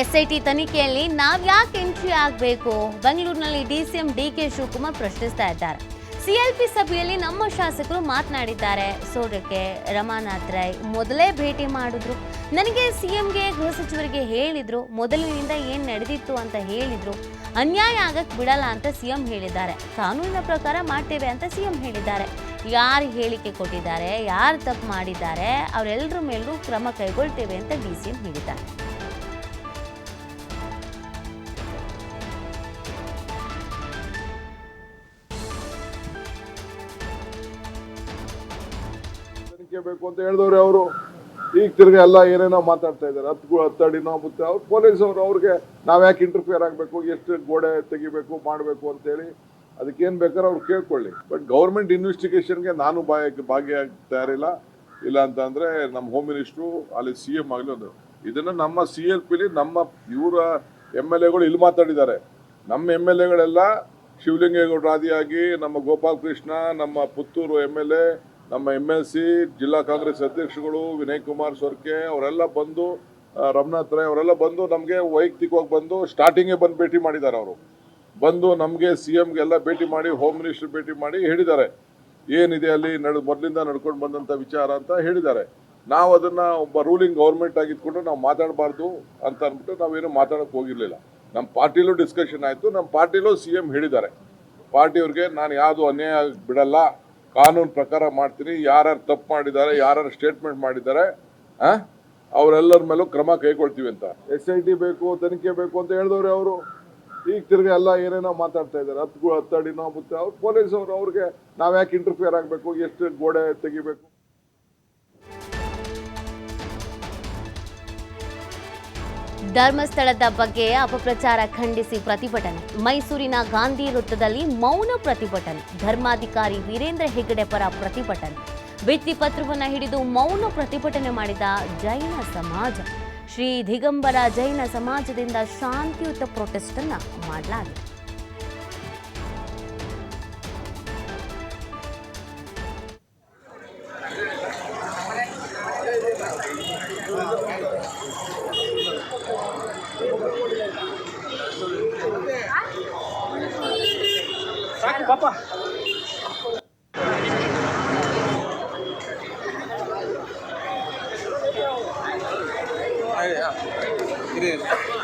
SIT ತನಿಖೆಯಲ್ಲಿ ನಾವು ಯಾಕೆ ಎಂಟ್ರಿ ಆಗಬೇಕು? ಬೆಂಗಳೂರಿನಲ್ಲಿ ಡಿಸಿಎಂ ಡಿ ಕೆ ಶಿವಕುಮಾರ್ ಪ್ರಶ್ನಿಸ್ತಾ ಇದ್ದಾರೆ. ಸಿಎಲ್ಪಿ ಸಭೆಯಲ್ಲಿ ನಮ್ಮ ಶಾಸಕರು ಮಾತನಾಡಿದ್ದಾರೆ. ಸೋಡಕ್ಕೆ ರಮಾನಾಥ್ ರೈ ಮೊದಲೇ ಭೇಟಿ ಮಾಡಿದ್ರು. ನನಗೆ ಸಿಎಂಗೆ ಗೃಹ ಸಚಿವರಿಗೆ ಹೇಳಿದ್ರು. ಮೊದಲಿನಿಂದ ಏನು ನಡೆದಿತ್ತು ಅಂತ ಹೇಳಿದ್ರು. ಅನ್ಯಾಯ ಆಗಕ್ಕೆ ಬಿಡಲ್ಲ ಅಂತ ಸಿಎಂ ಹೇಳಿದ್ದಾರೆ. ಕಾನೂನಿನ ಪ್ರಕಾರ ಮಾಡ್ತೇವೆ ಅಂತ ಸಿಎಂ ಹೇಳಿದ್ದಾರೆ. ಯಾರು ಹೇಳಿಕೆ ಕೊಟ್ಟಿದ್ದಾರೆ, ಯಾರು ತಪ್ಪು ಮಾಡಿದ್ದಾರೆ ಅವರೆಲ್ಲರ ಮೇಲೂ ಕ್ರಮ ಕೈಗೊಳ್ತೇವೆ ಅಂತ ಡಿ ಸಿ ಎಂ ಹೇಳಿದ್ದಾರೆ. ಬೇಕು ಅಂತ ಹೇಳಿದವ್ರೆ ಅವರು. ಈಗ ತಿರ್ಗಿ ಎಲ್ಲ ಏನೇನೋ ಮಾತಾಡ್ತಾ ಇದ್ದಾರೆ. ಹತ್ತು ಹತ್ತಡಿನೋ ಮತ್ತೆ ಅವ್ರು ಪೊಲೀಸ್ ಅವರು ಅವ್ರಿಗೆ ನಾವು ಯಾಕೆ ಇಂಟರ್ಫಿಯರ್ ಆಗಬೇಕು? ಎಷ್ಟು ಗೋಡೆ ತೆಗಿಬೇಕು, ಮಾಡಬೇಕು ಅಂತೇಳಿ ಅದಕ್ಕೇನು ಬೇಕಾದ್ರೆ ಅವ್ರು ಕೇಳ್ಕೊಳ್ಳಿ. ಬಟ್ ಗೌರ್ಮೆಂಟ್ ಇನ್ವೆಸ್ಟಿಗೇಷನ್ಗೆ ನಾನು ಭಾಗ ಭಾಗಿಯಾಗ್ತಾ ತಯಾರಿಲ್ಲ ಇಲ್ಲ ಅಂತ ನಮ್ಮ ಹೋಮ್ ಮಿನಿಸ್ಟ್ರು ಅಲ್ಲಿ ಸಿ ಎಂ ಆಗಲಿ ಒಂದು. ಇದನ್ನು ನಮ್ಮ ಸಿ ಎಲ್ ಪಿಲಿ ನಮ್ಮ ಇವರ ಎಂ ಎಲ್ ಎಗಳು ಇಲ್ಲಿ ಮಾತಾಡಿದ್ದಾರೆ. ನಮ್ಮ ಎಂ ಎಲ್ ಎಗಳೆಲ್ಲ ಶಿವಲಿಂಗೇಗೌಡರು ಆದಿಯಾಗಿ, ನಮ್ಮ ಗೋಪಾಲ್ ಕೃಷ್ಣ ನಮ್ಮ ಪುತ್ತೂರು ಎಂ ಎಲ್ ಎ ನಮ್ಮ ಎಂ ಎಲ್ ಸಿ ಜಿಲ್ಲಾ ಕಾಂಗ್ರೆಸ್ ಅಧ್ಯಕ್ಷಗಳು ವಿನಯ್ ಕುಮಾರ್ ಸೊರ್ಕೆ, ಅವರೆಲ್ಲ ಬಂದು ರಮನಾಥ್ ರೈ ಅವರೆಲ್ಲ ಬಂದು ನಮಗೆ ವೈಯಕ್ತಿಕವಾಗಿ ಬಂದು ಸ್ಟಾರ್ಟಿಂಗೇ ಬಂದು ಭೇಟಿ ಮಾಡಿದ್ದಾರೆ ಅವರು. ಬಂದು ನಮಗೆ ಸಿ ಎಮ್ಗೆಲ್ಲ ಭೇಟಿ ಮಾಡಿ ಹೋಮ್ ಮಿನಿಸ್ಟರ್ ಭೇಟಿ ಮಾಡಿ ಹೇಳಿದ್ದಾರೆ. ಏನಿದೆ ಅಲ್ಲಿ ನಡ್, ಮೊದಲಿಂದ ನಡ್ಕೊಂಡು ಬಂದಂಥ ವಿಚಾರ ಅಂತ ಹೇಳಿದ್ದಾರೆ. ನಾವು ಅದನ್ನು ಒಬ್ಬ ರೂಲಿಂಗ್ ಗೌರ್ಮೆಂಟ್ ಆಗಿದ್ಕೊಂಡು ನಾವು ಮಾತಾಡಬಾರ್ದು ಅಂತ ಅಂದ್ಬಿಟ್ಟು ನಾವೇನು ಮಾತಾಡೋಕೆ ಹೋಗಿರಲಿಲ್ಲ. ನಮ್ಮ ಪಾರ್ಟಿಲೂ ಡಿಸ್ಕಷನ್ ಆಯಿತು, ನಮ್ಮ ಪಾರ್ಟಿಲೂ ಸಿ ಎಂ ಹೇಳಿದ್ದಾರೆ. ಪಾರ್ಟಿಯವ್ರಿಗೆ ನಾನು ಯಾವುದು ಅನ್ಯಾಯ ಬಿಡಲ್ಲ. ಕಾನೂನು ಪ್ರಕಾರ ಮಾಡ್ತೀನಿ, ಯಾರ್ಯಾರು ತಪ್ಪು ಮಾಡಿದ್ದಾರೆ, ಯಾರ್ಯಾರು ಸ್ಟೇಟ್ಮೆಂಟ್ ಮಾಡಿದ್ದಾರೆ ಅವರೆಲ್ಲರ ಮೇಲೂ ಕ್ರಮ ಕೈಗೊಳ್ತೀವಿ ಅಂತ. ಎಸ್ ಐ ಟಿ ಬೇಕು, ತನಿಖೆ ಬೇಕು ಅಂತ ಹೇಳಿದವ್ರೆ ಅವರು. ಈಗ ತಿರ್ಗಿ ಎಲ್ಲ ಏನೇನೋ ಮಾತಾಡ್ತಾ ಇದ್ದಾರೆ. ಹತ್ತು ಹತ್ತಡಿನೋ ಮತ್ತೆ ಅವ್ರು ಪೊಲೀಸ್ ಅವರು ಅವ್ರಿಗೆ ನಾವು ಯಾಕೆ ಇಂಟರ್ಫಿಯರ್ ಆಗಬೇಕು? ಎಷ್ಟು ಗೋಡೆ ತೆಗಿಬೇಕು? ಧರ್ಮಸ್ಥಳದ ಬಗ್ಗೆ ಅಪಪ್ರಚಾರ ಖಂಡಿಸಿ ಪ್ರತಿಭಟನೆ. ಮೈಸೂರಿನ ಗಾಂಧಿ ವೃತ್ತದಲ್ಲಿ ಮೌನ ಪ್ರತಿಭಟನೆ. ಧರ್ಮಾಧಿಕಾರಿ ವೀರೇಂದ್ರ ಹೆಗ್ಗಡೆ ಪರ ಪ್ರತಿಭಟನೆ. ಭಿತ್ತಿ ಪತ್ರವನ್ನು ಹಿಡಿದು ಮೌನ ಪ್ರತಿಭಟನೆ ಮಾಡಿದ ಜೈನ ಸಮಾಜ. ಶ್ರೀ ದಿಗಂಬರ ಜೈನ ಸಮಾಜದಿಂದ ಶಾಂತಿಯುತ ಪ್ರೊಟೆಸ್ಟ್ ಅನ್ನ ಮಾಡಲಾಗಿದೆ. papá. Aí, ó. Beleza.